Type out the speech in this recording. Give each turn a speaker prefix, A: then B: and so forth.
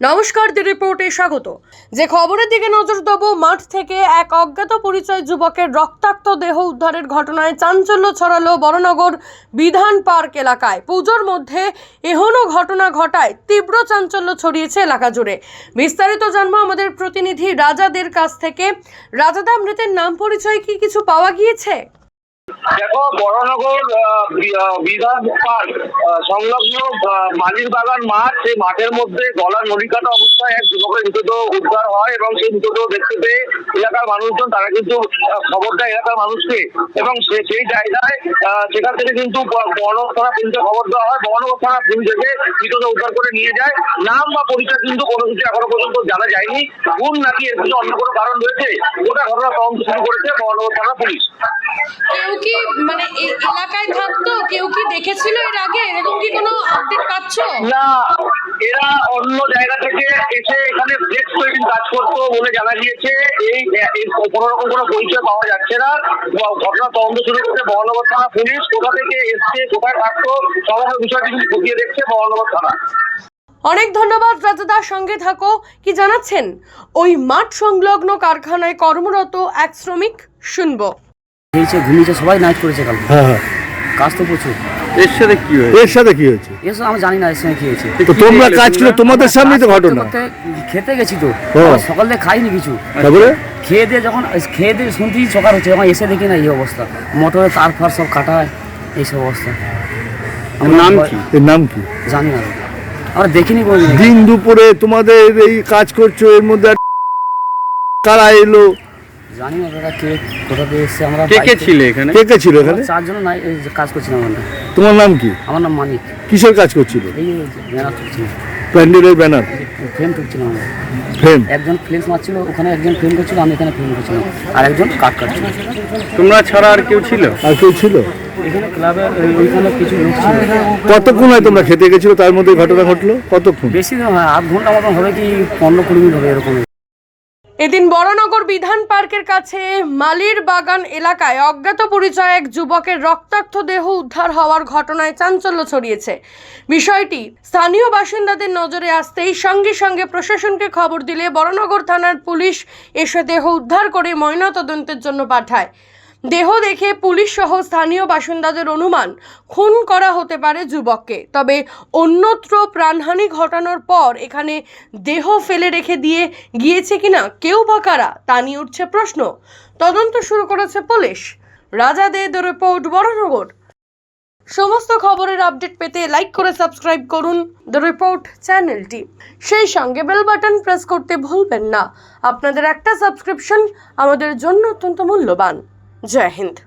A: নমস্কার দি রিপোর্টে স্বাগত। যে খবরের দিকে নজর দেব, মাঠ থেকে এক অজ্ঞাত পরিচয় যুবকের রক্তাক্ত দেহ উদ্ধারের ঘটনায় চাঞ্চল্য ছড়ালো বড়নগর বিধান পার্ক এলাকায়। পুজোর মধ্যে এহনো ঘটনা ঘটায়, তীব্র চাঞ্চল্য ছড়িয়েছে এলাকা জুড়ে। বিস্তারিত জানব আমাদের প্রতিনিধি রাজাদের কাছ থেকে। রাজাদা, মৃতের নাম পরিচয় কি কিছু পাওয়া গিয়েছে?
B: দেখো, বড়নগর বিধান পার্ক সংলগ্ন মালির বাগান মাঠ, সেই মাঠের মধ্যে গলার নদী কাটা অবস্থায় এক যুবকের মৃতদেহ উদ্ধার হয় এবং সেই মৃতদেহ দেখতে পেয়ে এলাকার মানুষজন, তারা কিন্তু খবর দেয় এলাকার মানুষকে। এবং সেই জায়গায় সেখান থেকে কিন্তু বড়নগর থানা পুলিশে খবর দেওয়া হয়। বড়নগর থানা পুলিশ এসে মৃতদেহ উদ্ধার করে নিয়ে যায়। নাম বা পরিচয় কিন্তু কোনো কিছু এখনও পর্যন্ত জানা যায়নি। কোন নাকি এর পিছনে অন্য কোনো কারণ রয়েছে, গোটা ঘটনা তদন্ত শুরু করেছে বড়নগর থানা পুলিশ।
A: কেউ কি মানে এই এলাকায় থাকতো? কেউ কি দেখেছিল এর আগে? এরকম কি কোনো আপডেট পাচ্ছ?
B: না এরা অন্য জায়গা থেকে এসে এখানে ফ্লেক্স তৈরির কাজ করতো বলে জানা গিয়েছে। এই এই কোনো রকম কোনো পরিচয় পাওয়া যাচ্ছে না। ঘটনা তদন্ত শুরু করছে মহানগর থানা পুলিশ। কোথা থেকে এসছে কোথায় থাকতো সমগ্র বিষয়টি কিন্তু খতিয়ে দেখছে মহানগর থানা।
A: অনেক ধন্যবাদ রাজাদার সঙ্গে থাকো। কি জানাচ্ছেন? ওই মাঠ সংলগ্ন কারখানায় কর্মরত এক শ্রমিক শুনব।
C: খেয়েছে ঘুমিয়েছে সবাই নাইট করেছে কাল
D: হ্যাঁ হ্যাঁ।
C: কাজ তো প্রচুর।
D: এর সাথে কি হয়েছে? এর সাথে কি হয়েছে?
C: এসব আমি জানি না এর সঙ্গে খেয়েছে
D: তো তোমরা কাজ করে তোমাদের সামনেই তো ঘটনা।
C: করতে খেতে গেছি তো। আবার সকাল খাইনি কিছু।
D: তারপরে?
C: খেয়ে দিয়ে যখন খেয়ে দিয়ে শুনতেই সকাল হচ্ছে যখন এসে দেখি না এই অবস্থা। মোটরে তার ফার সব কাটা হয় এইসব অবস্থা। আমার
D: নাম কি? এর নাম কি?
C: জানি না। আমরা দেখিনি কোনোদিন।
D: দিন দুপুরে তোমাদের এই কাজ করছ এর মধ্যে আর কারা এলো?
C: জানি না দাদা কে কোথা এসছে আমরা
E: কে কে ছিল এখানে?
D: কে কে ছিল এখানে?
C: চারজন নাই এই যে কাজ করছিলাম আমরা।
D: তোমার নাম কি?
C: আমার নাম মানিক।
D: কিসের কাজ করছিল?
C: এই ব্যানার তুলছিলাম।
D: প্যান্ডেলের ব্যানার?
C: ফ্রেম তুলছিলাম আমরা।
D: ফ্রেম?
C: একজন ফ্লেক্স মারছিল ওখানে একজন ফ্রেম করছিল আমি এখানে ফ্রেম করছিলাম। আর একজন কাট কাটছিল।
E: তোমরা ছাড়া আর কেউ ছিল?
D: আর কেউ ছিল?
C: এখানে ক্লাবে ওইখানে কিছু লোক ছিল।
D: কতক্ষণ হয় তোমরা খেতে গেছিল? তার মধ্যে ঘটনা ঘটলো? কতক্ষণ?
C: বেশি হয় আধ ঘণ্টা মতন হবে কি পনেরো কুড়ি মিনিট হবে এরকম।
A: এদিন বড়নগর বিধান পার্কের কাছে মালির বাগান এলাকায় অজ্ঞাত পরিচয় এক যুবকের রক্তাক্ত দেহ উদ্ধার হওয়ার ঘটনায় চাঞ্চল্য ছড়িয়েছে। বিষয়টি স্থানীয় বাসিন্দাদের নজরে আসতেই সঙ্গে সঙ্গে প্রশাসনকে খবর দিলে বড়নগর থানার পুলিশ এসে দেহ উদ্ধার করে ময়নাতদন্তের জন্য পাঠায়। দেহ দেখে পুলিশ সহ স্থানীয় বাসিন্দাদের অনুমান, খুন করা হতে পারে যুবককে। তবে অন্যত্র প্রাণহানি ঘটানোর পর এখানে দেহ ফেলে রেখে দিয়ে গিয়েছে কিনা, কেউ বা কারা, তা নিয়ে উঠছে প্রশ্ন। তদন্ত শুরু করেছে পুলিশ। রাজা দে রিপোর্ট, বড়নগর। সমস্ত খবরের আপডেট পেতে লাইক করে সাবস্ক্রাইব করুন দ্য রিপোর্ট চ্যানেলটি। সেই সঙ্গে বেল বাটন প্রেস করতে ভুলবেন না। আপনাদের একটা সাবস্ক্রিপশন আমাদের জন্য অত্যন্ত মূল্যবান। जय हिंद।